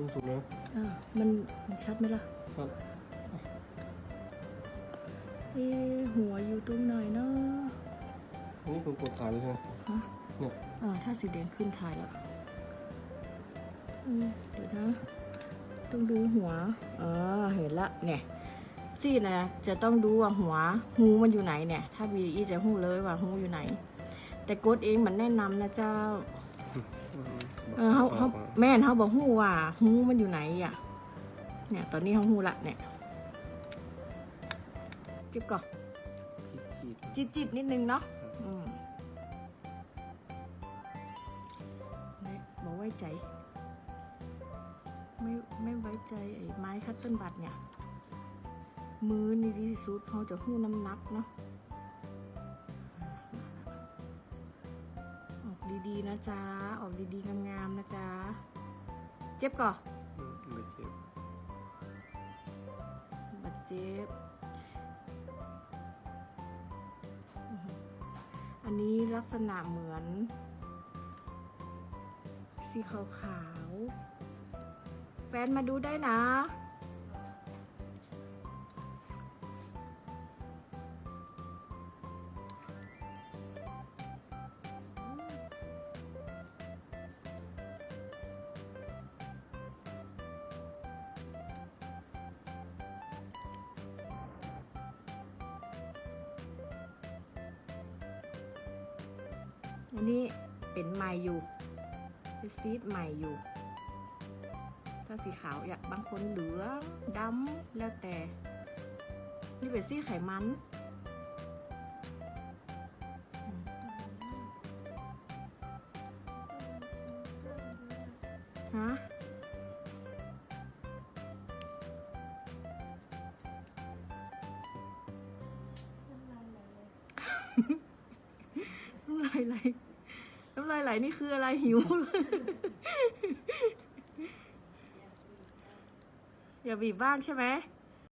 สูงสุดนะอ่ามันมันชัดไหมล่ะ ครับเอ๊ะหัวอยู่ตรงไหนเนาะอันนี้คุณกดถ่ายเลยใช่ไหมฮะเนี่ยอ่าถ้าสีแดงขึ้นถ่ายแล้วเออเดี๋ยวนะต้องดูหัวเออเห็นละเนี่ยซี่นะจะต้องดูว่าหัวหูมันอยู่ไหนเนี่ย ถ้าบีอีจะหูเลยว่าหูอยู่ไหน แต่กดเองมันแนะนำนะเจ้า เออเขาเขาแม่นเขาบอกหูว่าหูมันอยู่ไหนอะ เนี่ย ตอนนี้เขาหูละเนี่ยเก็บก่อนจีดจิตจิตๆนิดนึงเนาะอืมเนี่ยบอกไว้ใจ ไม่ไม่ไว้ใจไอ้ไม้คัตเติ้ลบัตเนี่ย มือนี่ดีที่สุดเขาจะหู้น้ำหนักเนาะ ๆนะจ๊ะ ออกดีๆงามๆนะจ๊ะ เจ็บก่อนๆอืมไม่เจ็บบัดเจ็บอื้อหืออันนี้ลักษณะเหมือน สีขาวๆ แฟนมาดูได้นะ อันนี้เป็นใหม่อยู่เป็นซีดใหม่อยู่ ถ้าสีขาวอยากบางคนเหลืองดำแล้วแต่ นี่เป็นซีดไขมันฮะายไหล น้ำลายไหลนี่คืออะไรหิวเลยอย่าบีบบ้างใช่ไหม